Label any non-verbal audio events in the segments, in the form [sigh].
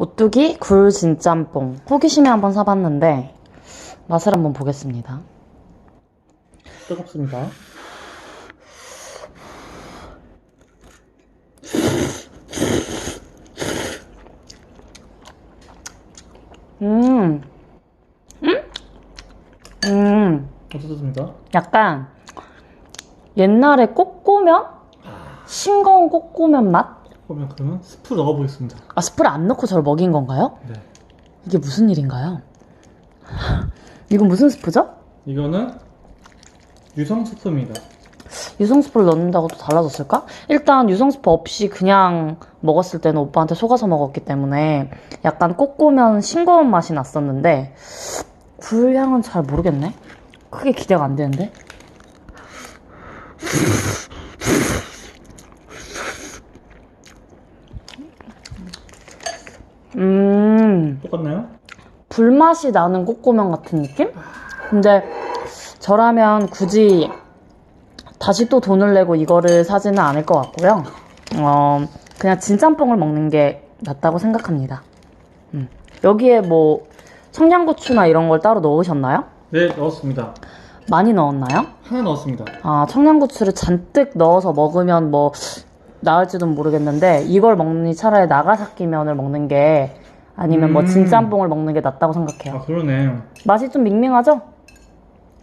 오뚜기 굴 진짬뽕 호기심에 한번 사봤는데 맛을 한번 보겠습니다. 뜨겁습니다. 음, 음, 음, 어떻습니까? 약간 옛날에 꼬꼬면 싱거운 꼬꼬면 맛? 그러면 그러면 스프 넣어보겠습니다. 아 스프를 안 넣고 저를 먹인 건가요? 네. 이게 무슨 일인가요? [laughs] 이건 무슨 스프죠? 이거는 유성 스프입니다. 유성 스프를 넣는다고 또 달라졌을까? 일단 유성 스프 없이 그냥 먹었을 때는 오빠한테 속아서 먹었기 때문에 약간 꼬꼬면 싱거운 맛이 났었는데 굴향은 잘 모르겠네. 크게 기대가 안 되는데. 음. 똑같나요? 불맛이 나는 꼬꼬면 같은 느낌? 근데 저라면 굳이 다시 또 돈을 내고 이거를 사지는 않을 것 같고요. 어, 그냥 진짬뽕을 먹는 게 낫다고 생각합니다. 음. 여기에 뭐 청양고추나 이런 걸 따로 넣으셨나요? 네, 넣었습니다. 많이 넣었나요? 하나 넣었습니다. 아, 청양고추를 잔뜩 넣어서 먹으면 뭐 나을지도 모르겠는데 이걸 먹니 차라리 나가사키면을 먹는 게 아니면 뭐 음. 진짬뽕을 먹는 게 낫다고 생각해요. 아, 그러네. 맛이 좀 밍밍하죠?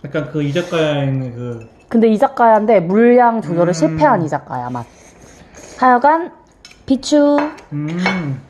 약간 그 이자카야에 있는 그 근데 이자카야인데 물량 조절을 음. 실패한 이자카야 맛. 하여간 비추 음,